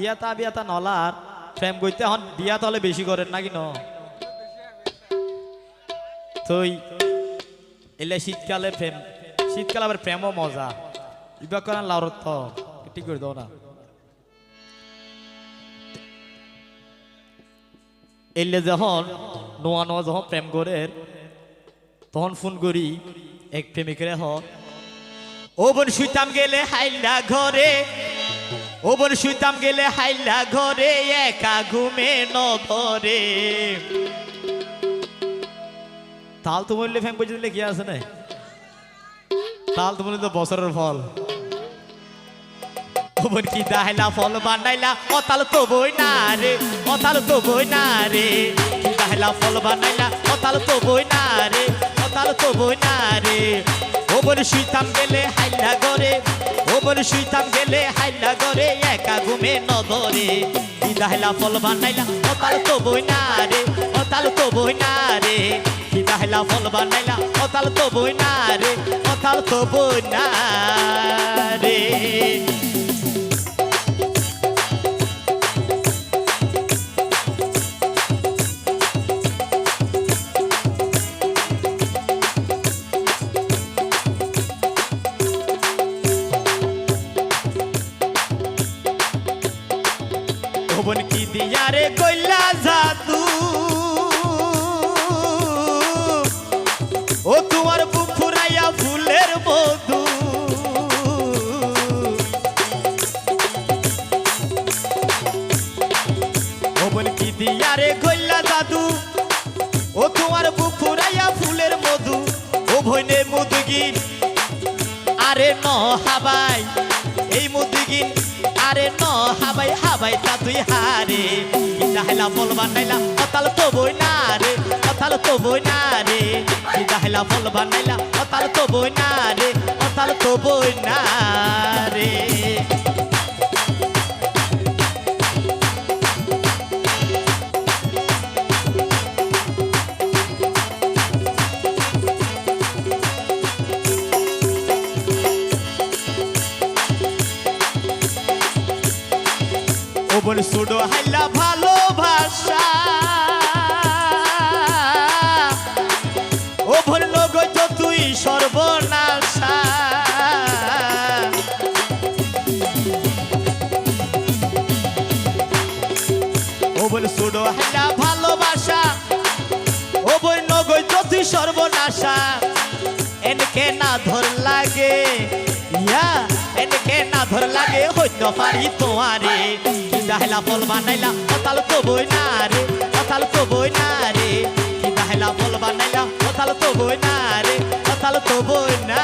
বিয়া তা বিয়া তা নলার। প্রেম করতে হন, বিয়া তাহলে বেশি করেন ন? তুই এলে শীতকালে প্রেম, শীতকালে আবার প্রেমও মজা। করেন ঠিক করে দাও না। এলে যখন, নোয়া নোয়া যখন প্রেম করে, তখন ফোন করি, এক প্রেমিকের হ ও বোন গেলে হাইলা ঘরে ও বোন শুইতাম গেলে হাইলা ঘরে, একা ঘুমে নধরে তাল তো বললে ফ্যাম পর্যন্ত কি আছে না তাল তো বললে তো বছরের ফল। ও বোন কি দাহাইলা ফল বানাইলা? অতাল তো বই না রে অতাল তো বই না রে। ফল বানাইলা? অতাল তো বই না রে অতাল তো বই না রে। ও বোন শুইতাম গেলে হাইলা গরে বোন শুইতাম গেলে হাইলা গরে একা ঘুমে নদরে কি দাহাইলা ফল বানাইলা, অতাল তো বই না রে, অতাল তো বই না রে। কি দাহাইলা ফল বানাইলা, অতাল তো বই না রে, অতাল তো বই না রে। কি দিয়ারে কইলা জাদু। ও তোমার বুক ফুরাইয়া ফুলের বধু। ভবন কি দিয়ারে কইলা জাদু। ও তোমার বুক ফুরাইয়া ফুলের মধু। ও ভইনে মধুগিন আরে ন হাবাই এই মুদিগিন। আরে ন, হাবাই হাবাই, তা তুই হারে। ইদাহেলা বল নাইলা অতাল তো বই না রে অতাল তো বই না রে। ইদাহেলা বল নাইলা অতাল তো বই না রে অতাল তো বই না বল সুডো, হাইলা ভালোবাসা ও লোক তো তুই সর্বনাশা। ও বল সুডো, হাইলা ভালোবাসা ও বই নগৈ তো তুই সর্বনাশা। এনকে না ধর লাগে, ইয়া, এনকে না ধর লাগে, হইতে পারি তোমারে। দাহলা ফল বানাইলা অতাল তো বই না রে অতাল তো বই না রে। কি দাহলা ফল বানাইলা অতাল তো বই না রে অতাল তো বই না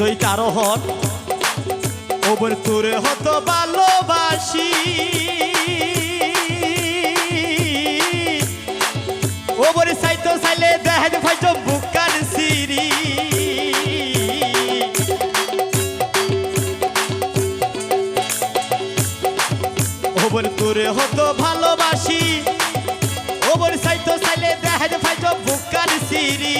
তুই কারও হন ওবর তোরে হতো ভালোবাসি। ওবর সাইতো সাইলে দেহেজ ফাইতো বুকার সিরি ওবর তোরে হতো ভালোবাসি। ওবর সাইতো সাইলে দেহেজ ফাইতো বুকার সিরি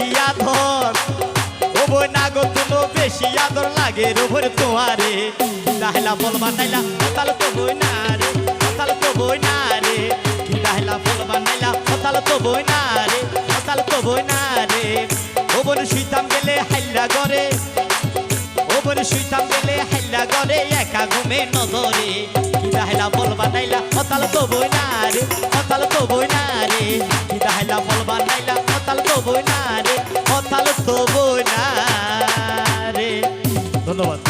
বেশি আদর। ও আগত নো বেশি আদর লাগে রোভর তোমারে। দাহলা বল বানাইলা তাল তো বই না রে তাল তো বই না রে। কি দাহলা বল বানাইলা তাল তো বই না রে তাল তো বই না রে। ও বোন শুইতাম গেলে হাইলা গরে ও বোন শুইতাম গেলে হাইলা গরে একা ঘুমে নজরে। কি দাহলা বল বানাইলা তাল তো বই না রে তাল তো বই না রে। কি দাহলা বল বানাইলা তো না রে না রে। ধন্যবাদ।